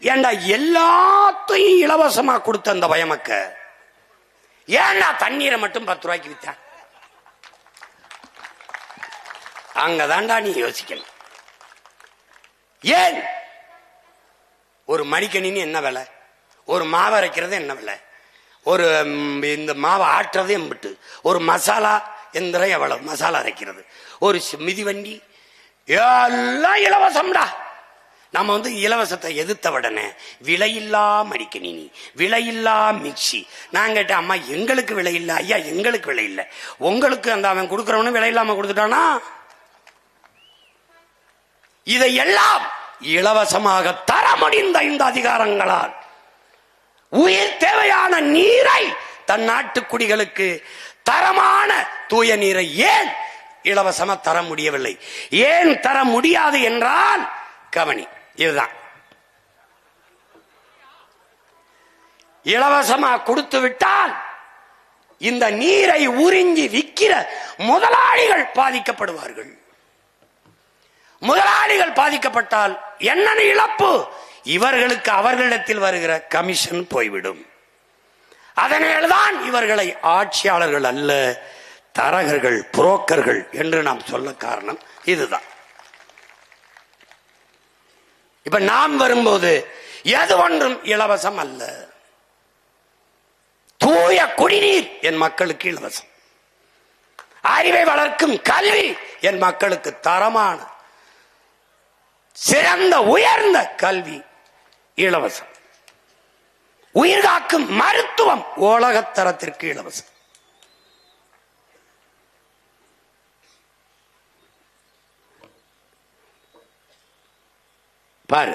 ஏண்டா எல்லாத்தையும் இலவசமா கொடுத்த அந்த பயமக்க? ஏண்டா தண்ணீரை மட்டும் பத்து ரூபாய்க்கு வித்தான் அங்கதான்டா நீ யோசிக்கணும். ஏன்? ஒரு மடிக்கணினி என்ன விலை? ஒரு மாவு அரைக்கிறது என்ன விலை? ஒரு இந்த மாவை ஆட்டுறது எம்பிட்டு? ஒரு மசாலா எந்திரம் எவ்வளவு? மசாலா அரைக்கிறது. ஒரு சி- மிதிவண்டி? எல்லாம் இலவசம்டா. நம்ம வந்து இலவசத்தை எதிர்த்த உடனே விலையில்லா மடிக்கணினி விலையில்லா மிக்சி நான் கேட்டேன் அம்மா எங்களுக்கு விலை இல்லை ஐயா எங்களுக்கு விலை இல்லை. உங்களுக்கு அந்த அவன் கொடுக்கறவனு விலை இல்லாம கொடுத்துட்டானா? இதையெல்லாம் இலவசமாக தர முடிந்த இந்த அதிகாரங்களால் உயிர் தேவையான நீரை தன் நாட்டு குடிகளுக்கு தரமான தூய நீரை ஏன் இலவசமா தர முடியவில்லை? ஏன் தர முடியாது என்றால் கவனி இதுதான். இலவசமா கொடுத்து விட்டால் இந்த நீரை உறிஞ்சி விற்கிற முதலாளிகள் பாதிக்கப்படுவார்கள். முதலாளிகள் பாதிக்கப்பட்டால் என்ன இழப்பு? இவர்களுக்கு அவர்களிடத்தில் வருகிற கமிஷன் போய்விடும். அதனால்தான் இவர்களை ஆட்சியாளர்கள் அல்ல தரகர்கள் புரோக்கர்கள் என்று நாம் சொல்ல காரணம் இதுதான். இப்ப நாம் வரும்போது எது ஒன்றும் இலவசம் அல்ல. தூய குடிநீர் என் மக்களுக்கு இலவசம். அறிவை வளர்க்கும் கல்வி என் மக்களுக்கு தரமான சிறந்த உயர்ந்த கல்வி இலவசம். உயிர்காக்கும் மருத்துவம் உலகத்தரத்திற்கு இலவசம். பாரு.